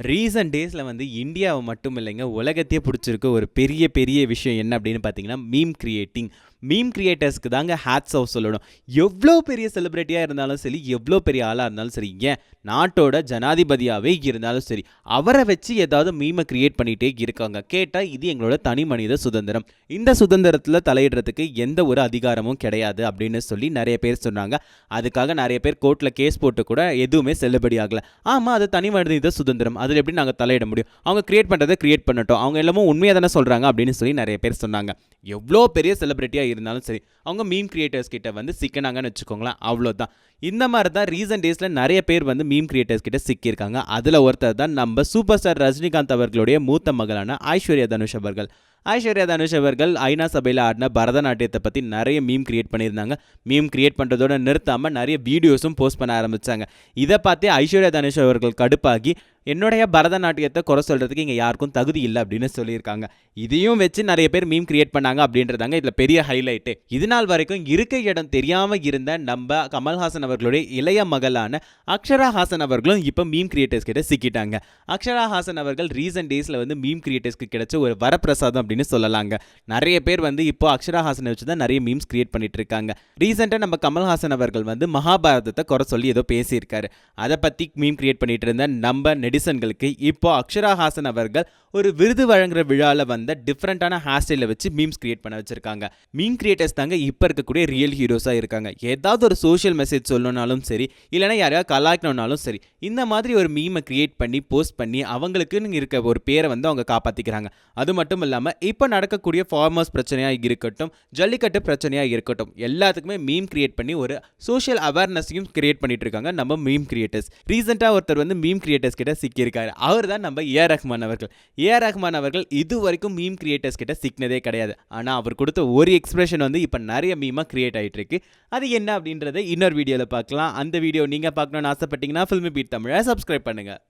Recent டேஸில் வந்து இந்தியாவை மட்டும் இல்லைங்க உலகத்தையே பிடிச்சிருக்க ஒரு பெரிய பெரிய விஷயம் என்ன அப்படின்னு பார்த்தீங்கன்னா மீம் கிரியேட்டிங் மீம் கிரியேட்டர்ஸ்க்கு தாங்க ஹேட்ஸ் ஆஃப் சொல்லணும். எவ்வளோ பெரிய செலிப்ரிட்டியாக இருந்தாலும் சரி எவ்வளோ பெரிய ஆளாக இருந்தாலும் சரி ஏன் நாட்டோட ஜனாதிபதியாகவே இருந்தாலும் சரி அவரை வச்சு ஏதாவது மீமை கிரியேட் பண்ணிகிட்டே இருக்காங்க. கேட்டால் இது எங்களோட தனி மனித சுதந்திரம். இந்த சுதந்திரத்தில் தலையிடுறதுக்கு எந்த ஒரு அதிகாரமும் கிடையாது அப்படின்னு சொல்லி நிறைய பேர் சொன்னாங்க. அதுக்காக நிறைய பேர் கோர்ட்டில் கேஸ் போட்டு கூட எதுவுமே செல்லுபடி ஆகலை. ஆமாம் அது தனி மனித சுதந்திரம். அதில் எப்படி நாங்கள் தலையிட முடியும்? அவங்க கிரியேட் பண்ணுறதை கிரியேட் பண்ணட்டும். அவங்க எல்லாமும் உண்மையாக தானே சொல்கிறாங்க அப்படின்னு சொல்லி நிறைய பேர் சொன்னாங்க. எவ்வளோ பெரிய செலிபிரிட்டியாக இருந்தாலும் சரி அவங்க மீம் கிரியேட்டர்ஸ் கிட்ட வந்து சிக்கினாங்கன்னு வச்சுக்கோங்களேன் அவ்வளோதான். இந்த மாதிரி தான் ரீசன்ட் டேஸில் நிறைய பேர் வந்து மீம் கிரியேட்டர்ஸ் கிட்ட சிக்கியிருக்காங்க. அதில் ஒருத்தர் தான் நம்ம சூப்பர் ஸ்டார் ரஜினிகாந்த் அவர்களுடைய மூத்த மகளான ஐஸ்வர்யா தனுஷ் அவர்கள். ஐஸ்வர்யா தனுஷ் அவர்கள் ஐநா சபையில் ஆடின பரதநாட்டியத்தை பற்றி நிறைய மீம் கிரியேட் பண்ணியிருந்தாங்க. மீம் கிரியேட் பண்ணுறதோட நிறுத்தாமல் நிறைய வீடியோஸும் போஸ்ட் பண்ண ஆரம்பித்தாங்க இதை பார்த்தே ஐஸ்வர்யா தனுஷ் அவர்கள் கடுப்பாகி என்னுடைய பரதநாட்டியத்தை குறை சொல்கிறதுக்கு இங்கே யாருக்கும் தகுதி இல்லை அப்படின்னு சொல்லியிருக்காங்க. இதையும் வச்சு நிறைய பேர் மீம் கிரியேட் பண்ணாங்க அப்படின்றதாங்க இதில் பெரிய ஹைலைட்டு இது நாள் வரைக்கும் இருக்க இடம் தெரியாமல் இருந்த நம்ம கமல்ஹாசன் அவர்களுடைய இளைய மகளான அக்ஷரா ஹாசன் அவர்களும் இப்போ மீம் கிரியேட்டர்ஸ் கிட்ட சிக்கிட்டாங்க. அக்ஷரா ஹாசன் அவர்கள் ரீசன்ட் டேஸில் வந்து மீம் கிரியேட்டர்ஸ்க்கு கிடைச்ச ஒரு வரப்பிரசாதம் அப்படின்னு சொல்லலாங்க. நிறைய பேர் வந்து இப்போ அக்ஷரா ஹாசனை வச்சு தான் நிறைய மீம்ஸ் கிரியேட் பண்ணிட்டு இருக்காங்க. ரீசெண்டாக நம்ம கமல்ஹாசன் அவர்கள் வந்து மகாபாரதத்தை குறை சொல்லி ஏதோ பேசியிருக்காரு. அதை பற்றி மீம் கிரியேட் பண்ணிட்டு இருந்த நம்ம நெடிசன்களுக்கு இப்போ அக்ஷரா ஹாசன் அவர்கள் ஒரு விருது வழங்குற விழாவில் வந்த டிஃப்ரெண்ட்டான ஹேர் ஸ்டைலில் வச்சு மீம்ஸ் கிரியேட் பண்ண வச்சிருக்காங்க. மீம் கிரியேட்டர்ஸ் தாங்க இப்போ இருக்கக்கூடிய ரியல் ஹீரோஸாக இருக்காங்க. ஏதாவது ஒரு சோஷியல் மெசேஜ் சொல்லணும்னாலும் சரி இல்லைனா யாரையாவது கலாய்க்கணும்னாலும் சரி இந்த மாதிரி ஒரு மீமை கிரியேட் பண்ணி போஸ்ட் பண்ணி அவங்களுக்குன்னு இருக்க ஒரு பேரை வந்து அவங்க காப்பாற்றிக்கிறாங்க அது மட்டும் இல்லாமல் இப்போ நடக்கக்கூடிய ஃபார்மர்ஸ் பிரச்சனையாக இருக்கட்டும் ஜல்லிக்கட்டு பிரச்சனையாக இருக்கட்டும் எல்லாத்துக்குமே மீம் கிரியேட் பண்ணி ஒரு சோஷியல் அவேர்னஸையும் கிரியேட் பண்ணிட்டு இருக்காங்க நம்ம மீம் கிரியேட்டர்ஸ் ரீசெண்டாக ஒருத்தர் வந்து மீம் கிரியேட்டர்ஸ் கிட்ட சிக்கியிருக்காரு. அவர் தான் நம்ம ஏ ரஹ்மான் அவர்கள். ஏ ரஹ்மான் அவர்கள் இது வரைக்கும் மீம் கிரியேட்டர்ஸ் கிட்ட சிக்கினதே கிடையாது. ஆனால் அவர் கொடுத்த ஒரு எக்ஸ்பிரஷன் வந்து இப்போ நிறைய மீமாக கிரியேட் ஆகிட்டு இருக்கு. அது என்ன அப்படின்றத இன்னொரு வீடியோவில் பார்க்கலாம். அந்த வீடியோ நீங்கள் பார்க்கணும்னு ஆசைப்பட்டீங்கன்னா ஃபில்மி பீட் தமிழை சப்ஸ்கிரைப் பண்ணுங்கள்